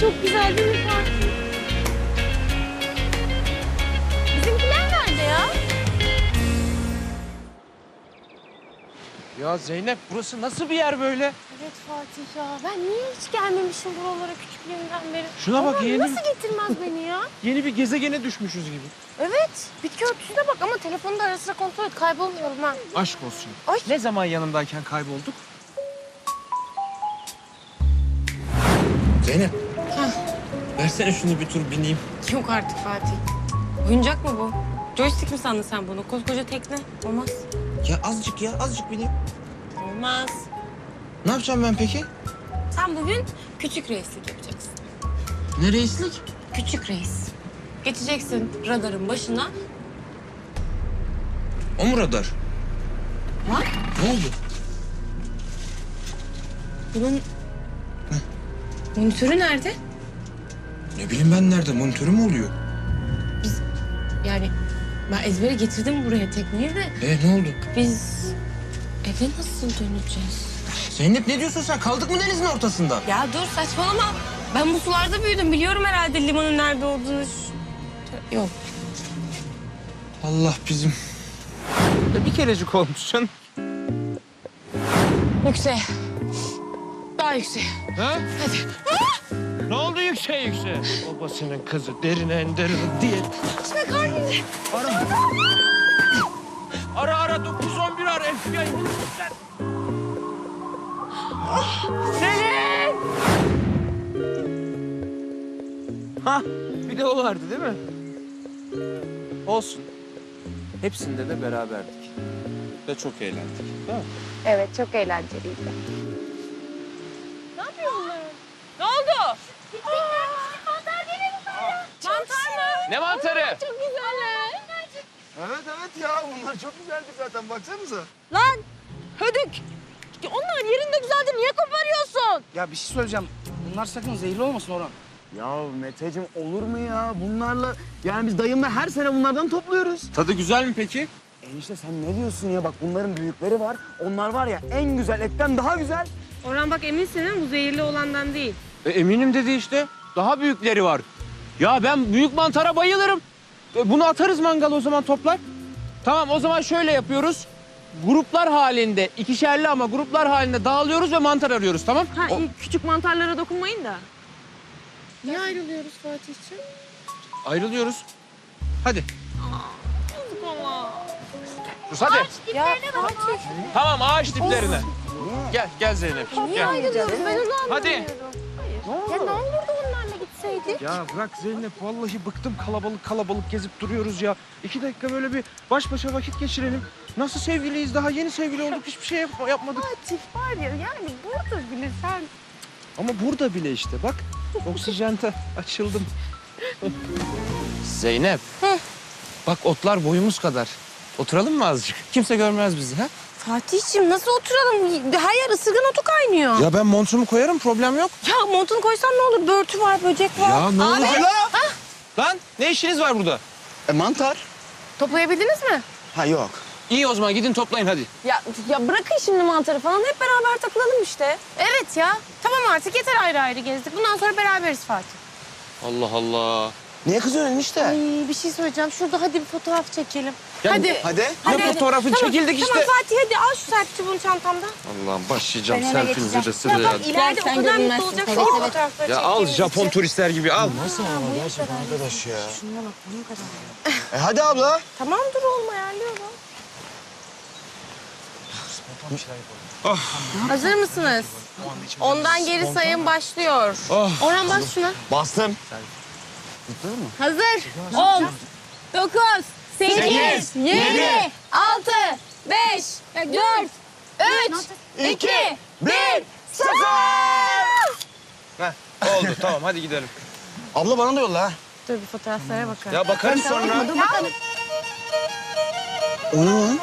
çok güzel değil mi Fatih? Bizimkiler nerede ya? Ya Zeynep burası nasıl bir yer böyle? Evet Fatih ya. Ben niye hiç gelmemişim buralara küçüklüğümden beri? Şuna bak Babam yeğenim. Nasıl getirmez beni ya? Yeni bir gezegene düşmüşüz gibi. Evet. Bitki örtüsüne bak ama telefonu da ara sıra kontrol et. Kaybolmuyorum ha. Aşk olsun. Ay. Ne zaman yanımdayken kaybolduk? Zeynep. Versene şunu bir tur bineyim. Yok artık Fatih. Oyuncak mı bu? Joystick mi sandın sen bunu? Koskoca tekne. Olmaz. Ya azıcık ya azıcık bineyim. Olmaz. Ne yapacağım ben peki? Sen bugün küçük reislik yapacaksın. Ne reislik? Küçük reis. Geçeceksin radarın başına. O mu radar? Ha? Ne oldu? Bunun monitörü nerede? Ne bileyim ben nerede? Monitörü mü oluyor? Yani ben ezbere getirdim buraya tekneyi de E ne oldu? biz eve nasıl döneceğiz? Zeynep ne diyorsun sen? Kaldık mı denizin ortasında? Ya dur saçmalama. Ben bu sularda büyüdüm. Biliyorum herhalde limanın nerede olduğunu. Yok. Allah bizim. Bir kerecik olmuş canım. Yüksek. Daha yüksek. Ha? Ne oldu yüksek yüksek? Babasının kızı derine enderine diye. İşte karnım. Ara. Ara ara 911 ara FBI. Selin! Ha bir de o vardı değil mi? Olsun. Hepsinde de beraberdik. Ve çok eğlendik. Değil mi? Evet çok eğlenceliydi. Mantar mı? Ne mantarı? Çok güzeller. Evet evet ya bunlar çok güzeldi zaten baksanıza. Lan hödük. Onlar yerinde güzeldi. Niye koparıyorsun? Ya bir şey söyleyeceğim. Bunlar sakın zehirli olmasın Orhan. Ya Meteciğim olur mu ya bunlarla yani biz dayımla her sene bunlardan topluyoruz. Tadı güzel mi peki? Enişte sen ne diyorsun ya bak bunların büyükleri var. Onlar var ya en güzel etten daha güzel. Orhan bak eminsin değil mi? Bu zehirli olandan değil. E, eminim dedi işte. Daha büyükleri var. Ya ben büyük mantara bayılırım. E, bunu atarız mangala o zaman toplar. Tamam o zaman şöyle yapıyoruz. Gruplar halinde, ikişerli ama gruplar halinde dağılıyoruz ve mantar arıyoruz tamam? Ha O- iyi, küçük mantarlara dokunmayın da. Niye ayrılıyoruz Fatih'ciğim? Ayrılıyoruz. Hadi. Dur hadi. Ya Fatih. Tamam ağaç diplerine. Gel, gel Zeynep. Niye Gel. ayrılıyoruz? Ben onu Hadi. Anlamıyorum. Ya ne olurdu onlarla gitseydik? Ya bırak Zeynep vallahi bıktım kalabalık kalabalık gezip duruyoruz ya. İki dakika böyle bir baş başa vakit geçirelim. Nasıl sevgiliyiz daha yeni sevgili olduk hiçbir şey yap- yapmadık. Fatih var ya yani burada bile sen Ama burada bile işte bak oksijente açıldım. Zeynep. Bak otlar boyumuz kadar. Oturalım mı azıcık? Kimse görmez bizi ha? Fatih'ciğim nasıl oturalım? Her yer ısırgan otu kaynıyor. Ya, Ya ben montumu koyarım problem yok. montunu koysan ne olur? Börtü var, böcek var. Ya ne Abi, olur? Lan ne işiniz var burada? E mantar? toplayabildiniz mi? Ha yok. İyi o zaman gidin toplayın hadi. Ya, ya bırakın şimdi mantarı falan. Hep beraber takılalım işte. Evet ya. Tamam artık yeter ayrı ayrı gezdik. Bundan sonra beraberiz Fatih. Allah Allah. Niye kızıyorsun enişte? Ay bir şey söyleyeceğim. Şurada hadi bir fotoğraf çekelim. Ya Hadi. Hadi. Ne fotoğrafın çekildik işte. Tamam Fatih hadi al şu serpçi bunu çantamda. Allah'ım başlayacağım selfinizi de sıraya. Ya bak ileride o sen kadar mutlu olacaksın. Evet, fotoğrafları Ya al Japon için. turistler gibi al. Nasıl ama gerçekten arkadaş ya. Şuna bak ne kadar. E hadi abla. Tamam dur olma ayarlıyorum. Hazır mısınız? Ondan geri sayım başlıyor. Oh. Orhan bas şuna. Bastım. Hazır. 10, 9, 8, Sekiz, 7, 6, 5, 4, 3, 2, 1, 0. Heh, oldu tamam hadi gidelim. Abla bana da yolla ha. Dur bir fotoğraflara bakalım. Ya bakarız sonra. O ne lan?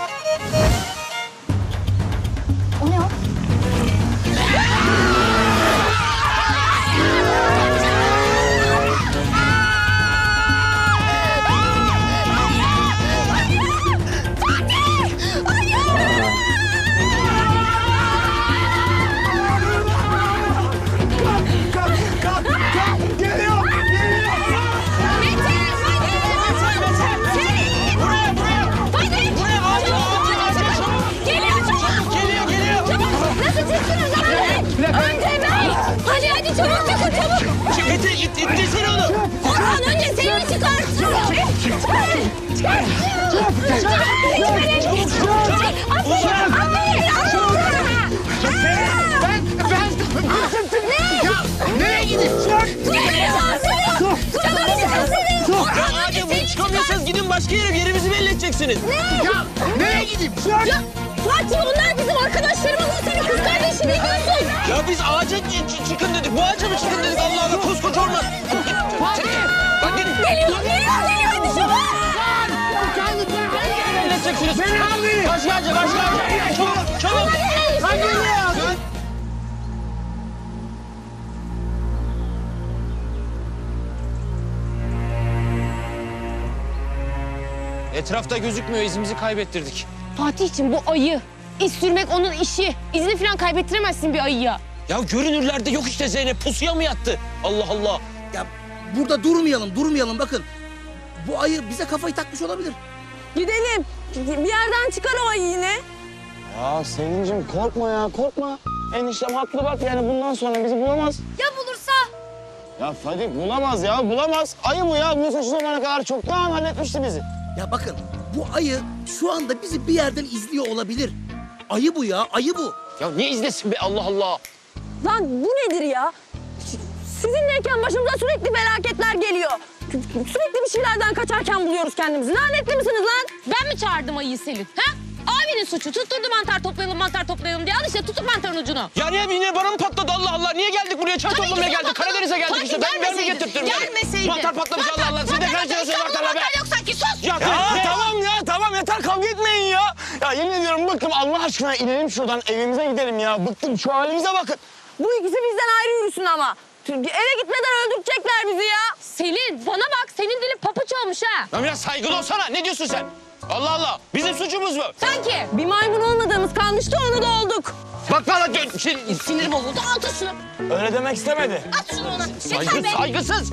İttirsene onu. Orhan önce seni çıkarsın. Çıkar. Çıkar. Çıkar. Çıkar. Çıkar. Aferin. Aferin. Ben, ben, ben. Ne? Nereye gidiyorsun? Nereye gidiyorsun? Sana bir çıkarsın. Orhan önce seni çıkamıyorsanız gidin başka yere yerimizi belli edeceksiniz. Ne? Ya nereye gideyim? Ya saçma onlar gibi biz ağaca çıkın dedik. Bu ağaca mı çıkın dedik Allah Allah koskoca orman. Fatih. Geliyor geliyor geliyor hadi çabuk. Halledeceksiniz. Beni al Başka ağaca başka ağaca. Çabuk çabuk. Etrafta gözükmüyor izimizi kaybettirdik. Fatih'ciğim bu ayı. İz sürmek onun işi. İzini falan kaybettiremezsin bir ayıya. Ya görünürlerde yok işte Zeynep pusuya mı yattı? Allah Allah. Ya burada durmayalım, durmayalım bakın. Bu ayı bize kafayı takmış olabilir. Gidelim. Bir yerden çıkar o ayı yine. Ya Selin'cim korkma ya korkma. Eniştem haklı bak yani bundan sonra bizi bulamaz. Ya bulursa? Ya Fadik bulamaz ya bulamaz. Ayı bu ya. Bu şu zamana kadar çoktan halletmişti bizi. Ya bakın bu ayı şu anda bizi bir yerden izliyor olabilir. Ayı bu ya, ayı bu. Ya ne izlesin be Allah Allah. Lan bu nedir ya? Sizinleyken başımıza sürekli felaketler geliyor. Sürekli bir şeylerden kaçarken buluyoruz kendimizi. Lanetli misiniz lan? Ben mi çağırdım ayıyı Selin? Ha? Abinin suçu. Tutturdu mantar toplayalım, mantar toplayalım diye. Al işte tutun mantarın ucunu. Ya niye yine bana mı patladı Allah Allah? Niye geldik buraya? Çay ki toplamaya geldik. Karadeniz'e geldik işte. Ben, ben mi getirttim? gelmeseydin. Mantar patlamış Allah Allah. Siz de karıştırıyorsunuz mantarla be. Mantar yok sanki sus. Ya, Ya tamam ya tamam yeter kavga etmeyin ya. Ya yemin ediyorum bıktım Allah aşkına inelim şuradan evimize gidelim ya. Bıktım şu halimize bakın. Bu ikisi bizden ayrı yürüsün ama. Eve gitmeden öldürecekler bizi ya. Selin bana bak senin dilin papuç olmuş ha. Ya biraz saygılı olsana. Ne diyorsun sen? Allah Allah. Bizim suçumuz mu? Sanki. Bir maymun olmadığımız kalmıştı onu da olduk. Bak bana dön. Şey, Sinirim bozuldu. Al tut şunu. Öyle demek istemedi. At şunu ona. Saygı, saygısız.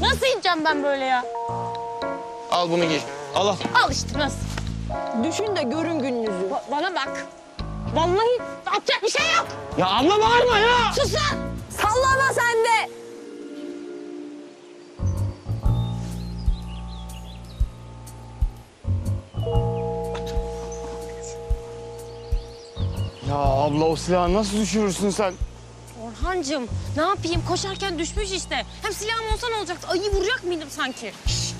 Nasıl ineceğim ben böyle ya? Al bunu giy. Al al. Al işte nasıl? Düşün de görün gününüzü. Ba- bana bak. Vallahi atacak bir şey yok. Ya abla bağırma ya. Sus lan. Sallama sen de. Ya abla o silahı nasıl düşürürsün sen? Orhancığım ne yapayım koşarken düşmüş işte. Hem silahım olsa ne olacaktı? Ayı vuracak mıydım sanki?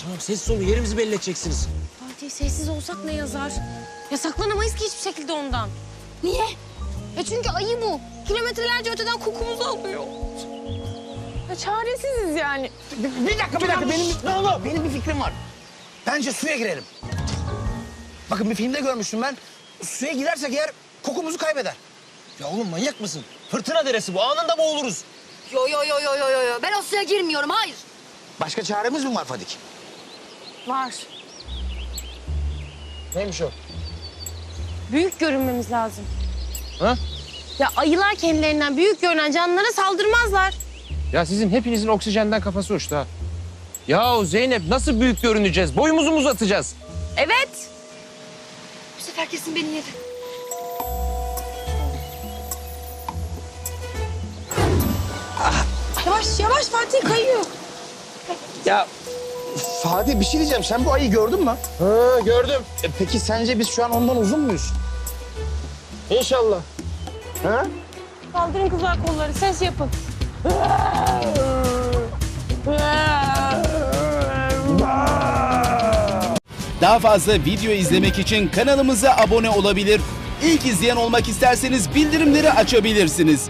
Tamam sessiz olun. Yerimizi belli edeceksiniz. Fatih sessiz olsak ne yazar? Ya saklanamayız ki hiçbir şekilde ondan. Niye? E çünkü ayı bu. Kilometrelerce öteden kokumuzu alıyor. Ya çaresiziz yani. Bir, bir dakika, bir dakika. Benim, ne oldu? Benim bir fikrim var. Bence suya girelim. Bakın bir filmde görmüştüm ben. Suya girersek eğer kokumuzu kaybeder. Ya oğlum manyak mısın? Fırtına deresi bu. Anında boğuluruz. Yo yo yo yo yo yo yo. Ben o suya girmiyorum. Hayır. Başka çaremiz mi var Fadik? Var. Neymiş o? Büyük görünmemiz lazım. Ha? Ya ayılar kendilerinden büyük görünen canlılara saldırmazlar. Ya sizin hepinizin oksijenden kafası uçtu ha. Ya Zeynep nasıl büyük görüneceğiz? Boyumuzu mu uzatacağız? Evet. Bu sefer kesin beni yedi. Yavaş yavaş Fatih kayıyor. Ya Fatih bir şey diyeceğim. Sen bu ayı gördün mü? ha, gördüm. E, peki sence biz şu an ondan uzun muyuz? İnşallah. Ha? Kaldırın kızlar kolları ses yapın. Daha fazla video izlemek için kanalımıza abone olabilir. İlk izleyen olmak isterseniz bildirimleri açabilirsiniz.